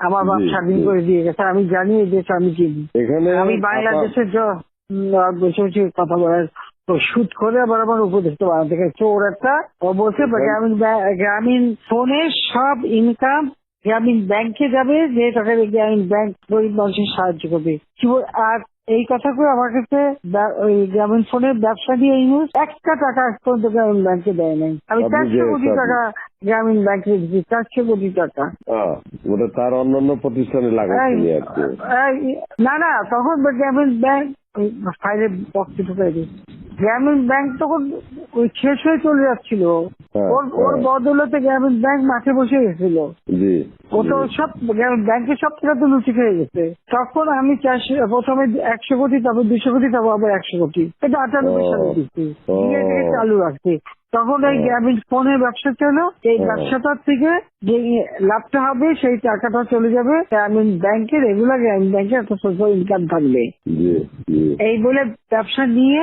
আমার বাপ স্বাধীন করে দিয়ে গেছে আমি জানি এই দেশ আমি চিনি। আমি বাংলাদেশের বসে বসে কথা বলার তো শুট করে আবার আমার উপদেষ্টা বানাতে গেছে। চোর একটা বলছে গ্রামীণ গ্রামীণ ফোনে সব ইনকাম গ্রামীণ ব্যাংকে যাবে যে টাকা গ্রামীণ ব্যাংক গরিব মানুষের সাহায্য করবে। কি বল- আর এই কথা করে আমার কাছে ওই গ্রামীণ ফোনের ব্যবসা দিয়ে এই মুহূর্তে একটা টাকা পর্যন্ত গ্রামীণ ব্যাংকে দেয় নাই। আমি চারশো কোটি টাকা গ্রামীণ ব্যাংকে দিচ্ছি চারশো কোটি টাকা। ওটা তার অন্যান্য প্রতিষ্ঠানে লাগাচ্ছি না না তখন গ্রামীণ ব্যাংক ঢুকাই দিই। গ্রামীণ ব্যাংক তখন ওই শেষ হয়ে চলে যাচ্ছিল। হ্যাঁ, ওর ওর হ্যাঁ। বদলতে গ্রামীণ ব্যাংক মাঠে বসে গেছিল। ও তো সব ব্যাংকের সব টাকা তো লুচি খেয়ে গেছে। তখন আমি চারশো প্রথমে একশো কোটি তারপর দুশো কোটি তারপর আবার একশো কোটি। এটা আটানব্বই। সালে দিচ্ছি চালু রাখছি তখন এই। গ্রামীণ ফোনের ব্যবসা ছিল। এই ব্যবসাটার থেকে যে লাভটা হবে সেই টাকাটা চলে যাবে গ্রামীণ ব্যাংকের রেগুলার গ্রামীণ ব্যাংকে একটা সোশ্যাল ইনকাম থাকবে এই বলে ব্যবসা নিয়ে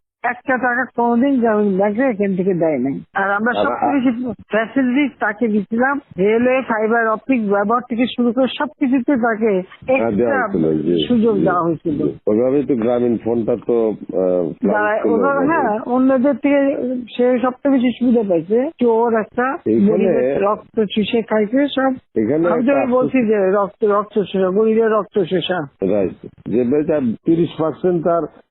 একটা টাকা কোনোদিন গ্রামীণ ব্যাংকে এখান থেকে দেয় নাই আর আমরা সবচেয়ে বেশি ফ্যাসিলিটি তাকে দিচ্ছিলাম রেলওয়ে ফাইবার অপটিক ব্যবহার থেকে শুরু করে সবকিছুতে তাকে হ্যাঁ, সুযোগ দেওয়া হয়েছিল। ওভাবেই তো গ্রামীণ ফোনটা তো। হ্যাঁ অন্যদের থেকে সে সবচেয়ে বেশি সুবিধা পাইছে চোর একটা রক্ত চুষে খাইছে সব এখানে আমি বলছি যে রক্ত রক্ত চুষা গরিবের রক্ত চুষা রাইট যে তার তিরিশ পার্সেন্ট তার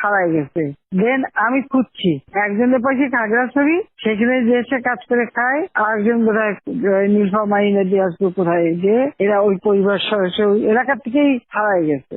হারায় গেছে। দেন আমি খুঁজছি। একজনের পাশে খাগড়াছড়ি সেখানে যে এসে কাজ করে খায়, আরেকজন বোধহয় নীলফামারি নদী আসবে কোথায় যে, এরা ওই পরিবার সদস্য এলাকা থেকেই হারাই গেছে।